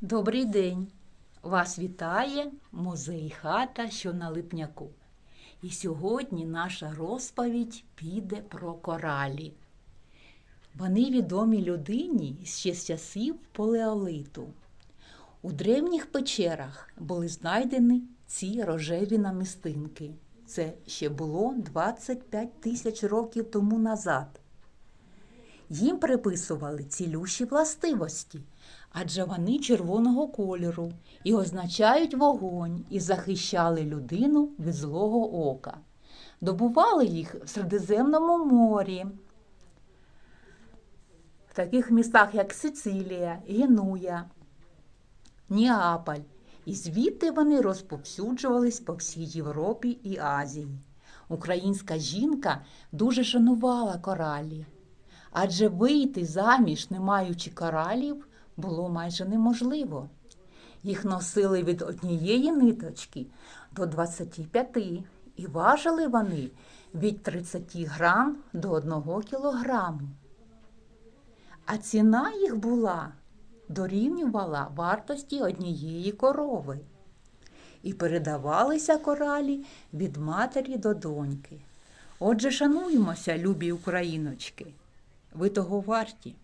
Добрий день! Вас вітає музей хата, що на Липняку. І сьогодні наша розповідь піде про коралі. Вони відомі людині ще з часів палеолиту. У древніх печерах були знайдені ці рожеві намістинки. Це ще було 25 тисяч років тому назад. Їм приписували цілющі властивості, адже вони червоного кольору і означають вогонь і захищали людину від злого ока. Добували їх в Середземному морі, в таких містах, як Сицилія, Генуя, Ніаполь. І звідти вони розповсюджувались по всій Європі і Азії. Українська жінка дуже шанувала коралі, адже вийти заміж, не маючи коралів, було майже неможливо. Їх носили від однієї ниточки до 25, і важили вони від 30 грам до 1 кілограму. А ціна їх була дорівнювала вартості однієї корови. І передавалися коралі від матері до доньки. Отже, шануємося, любі україночки. Ви того варті.